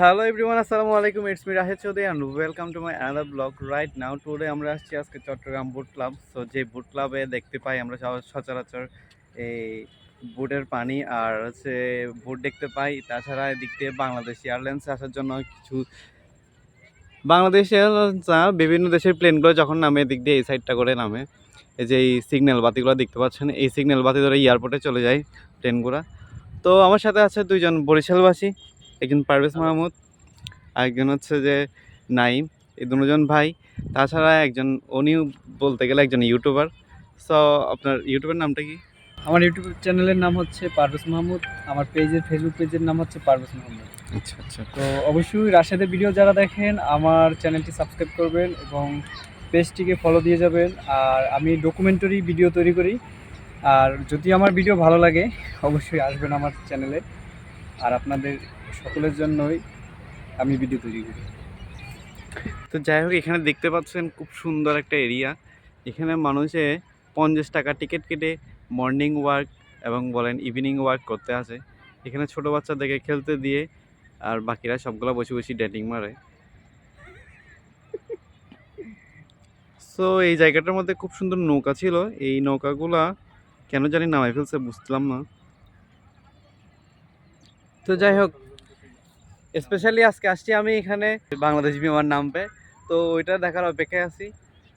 Hello everyone আসসালামু আলাইকুম it's me Rahed Chowdhury and welcome to my another blog right now today আমরা আসছি আজকে চট্টগ্রাম বুট ক্লাব সো যে বুট ক্লাবে দেখতে পাই আমরা সচরাচর এই বুটের পানি আর হচ্ছে বুট দেখতে পাই। তাছাড়া এদিক দিয়ে বাংলাদেশ এয়ারলাইন্স আসার জন্য কিছু বাংলাদেশ এয়ারলাইন্স বিভিন্ন দেশের প্লেনগুলো যখন নামে, এদিক দিয়ে এই সাইডটা করে নামে, এই যে এই সিগন্যাল বাতিগুলো দেখতে পাচ্ছেন, এই সিগন্যাল বাতি ধরে এয়ারপোর্টে চলে যায় প্লেনগুলো। তো আমার সাথে আছে দুইজন বরিশালবাসী। একজন পারভেজ মাহমুদ আরেকজন হচ্ছে যে নাইম এই দুজন ভাই। তাছাড়া একজন উনিও বলতে গেলে একজন ইউটিউবার। সো আপনার ইউটিউবের নামটা কি? আমার ইউটিউব চ্যানেলের নাম হচ্ছে পারভেজ মাহমুদ আমার পেজের ফেসবুক পেজের নাম হচ্ছে পারভেজ মাহমুদ। আচ্ছা আচ্ছা। তো অবশ্যই রাশেদের ভিডিও যারা দেখেন আমার চ্যানেলটি সাবস্ক্রাইব করবেন এবং পেজটিকে ফলো দিয়ে যাবেন। আর আমি ডকুমেন্টারি ভিডিও তৈরি করি। আর যদি আমার ভিডিও ভালো লাগে অবশ্যই আসবেন আমার চ্যানেলে। আর আপনাদের সকলের জন্যই আমি ভিডিও তৈরি করি। তো যাই হোক, এখানে দেখতে পাচ্ছেন খুব সুন্দর একটা এরিয়া এখানে মানুষে পঞ্চাশ টাকা টিকিট কেটে মর্নিং ওয়ার্ক এবং বলেন ইভিনিং ওয়ার্ক করতে আসে। এখানে ছোট বাচ্চাদেরকে খেলতে দিয়ে আর বাকিরা সবগুলো বসে বসে ডেটিং মারে। সো এই জায়গাটার মধ্যে খুব সুন্দর নৌকা ছিল। এই নৌকাগুলা কেন জানি নামাই ফেলছে বুঝলাম না। তো যাই হোক স্পেশালি আজকে আসছি আমি এখানে বাংলাদেশ বিমান নামবে তো ওইটা দেখার অপেক্ষায় আছি।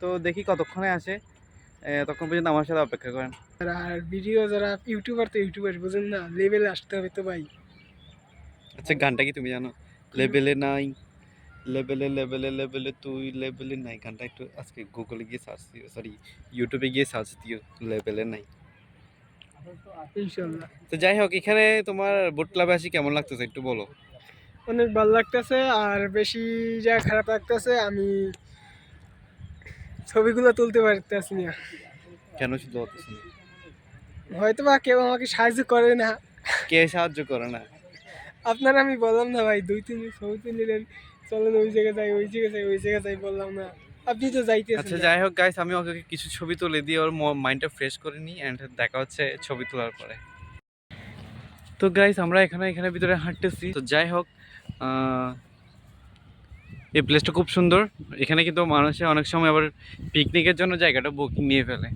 তো দেখি কতক্ষণে আসে। তখন পর্যন্ত আমার সাথে অপেক্ষা করেন। আর ভিডিও যারা ইউটিউবার তো ইউটিউবার বুঝেন না? লেভেলে আসতে হবে তো ভাই। আচ্ছা গানটা কি তুমি জানো? লেভেলে নাই লেভেলে লেভেলে লেভেলে তুই লেভেলে নাই। গানটা একটু আজকে গুগলে গিয়ে সার্চ দিও। সরি ইউটিউবে গিয়ে সার্চ দিও। লেভেলে নাই। ইনশাল্লাহ তো যাই হোক এখানে তোমার বোট ক্লাবে আসি কেমন লাগতেছে একটু বলো? অনেক ভালো লাগতেছে আর বেশি যা খারাপ লাগতেছে আমি ছবিগুলো তুলতে পারতেছি না। কেন শুধু হয়তো বা কেউ আমাকে সাহায্য করে না। কে সাহায্য করে না? আপনার আমি বললাম না ভাই দুই তিন ছবি তুলিলেন চলেন ওই জায়গায় যাই ওই জায়গায় যাই ওই জায়গায় যাই বললাম না। আপনি তো আচ্ছা যাইতেছেন যাই হোক গাইস আমি ওকে কিছু ছবি তুলে দিয়ে ওর মাইন্ডটা ফ্রেশ করে নিই অ্যান্ড দেখা হচ্ছে ছবি তোলার পরে। তো গাইস আমরা এখানে এখানে ভিতরে হাঁটতেছি। তো যাই হোক এই প্লেসটা খুব সুন্দর। এখানে কিন্তু মানুষে অনেক সময় আবার পিকনিকের জন্য জায়গাটা বুকিং নিয়ে ফেলে।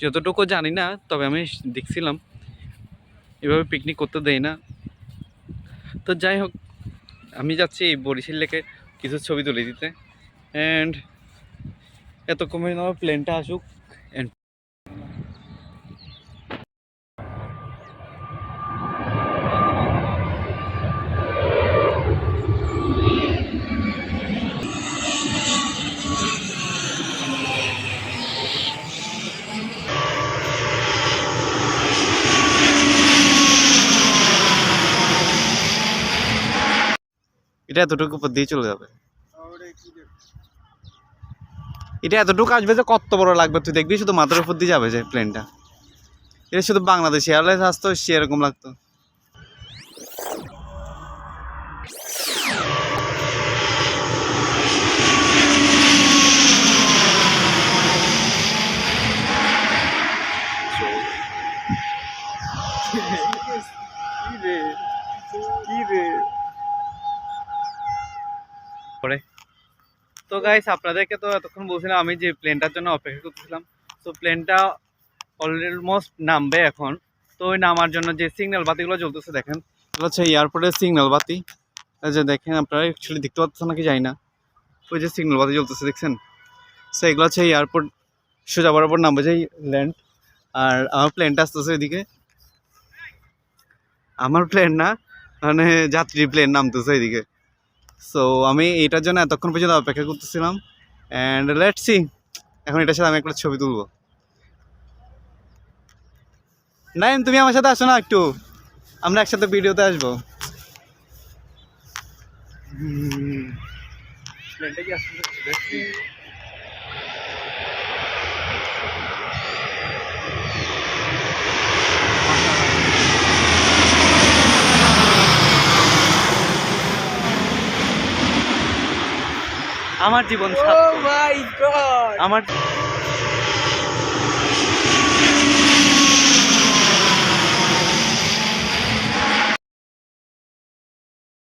যতটুকু জানি না, তবে আমি দেখছিলাম। এভাবে পিকনিক করতে দেয় না। তো যাই হোক, আমি যাচ্ছি এই বরিশাল লেকে কিছু ছবি তুলে দিতে। অ্যান্ড এতক্ষণ আমার প্লেনটা আসুক। এটা এতটুকু উপর দিয়ে চলে যাবে। এটা এতটুকু আসবে যে কত বড় লাগবে তুই দেখবি শুধু মাথার উপর দিয়ে যাবে যে প্লেনটা এটা শুধু বাংলাদেশ এয়ারলাইন্স আসতো সেরকম লাগতো। তো গাইস আপনাদেরকে তো এতক্ষণ বলছিলাম, আমি যে প্লেনটার জন্য অপেক্ষা করতেছিলাম, তো প্লেনটা অলমোস্ট নামবে এখন। তো ওই নামার জন্য যে সিগন্যাল বাতিগুলো জ্বলতেছে, দেখেন হচ্ছে এয়ারপোর্টের সিগন্যাল বাতি। যে দেখেন, আপনারা অ্যাকচুয়ালি দেখতে পাচ্ছেন নাকি যাই না। ওই যে সিগন্যাল বাতি জ্বলতেছে, দেখছেন? সো এগুলো হচ্ছে এয়ারপোর্ট সোজা বরাবর নামবে যে ল্যান্ড আর আমার প্লেনটা আসতেছে এদিকে আমার প্লেন না মানে যাত্রী প্লেন নামতেছে এদিকে সো আমি এটার জন্য এতক্ষণ পর্যন্ত অপেক্ষা করতেছিলাম। অ্যান্ড লেট সি এখন এটার সাথে আমি একটা ছবি তুলব। নাইম তুমি আমার সাথে আসো না একটু। আমরা একসাথে ভিডিওতে আসব। হুম। আমার জীবন গড আমার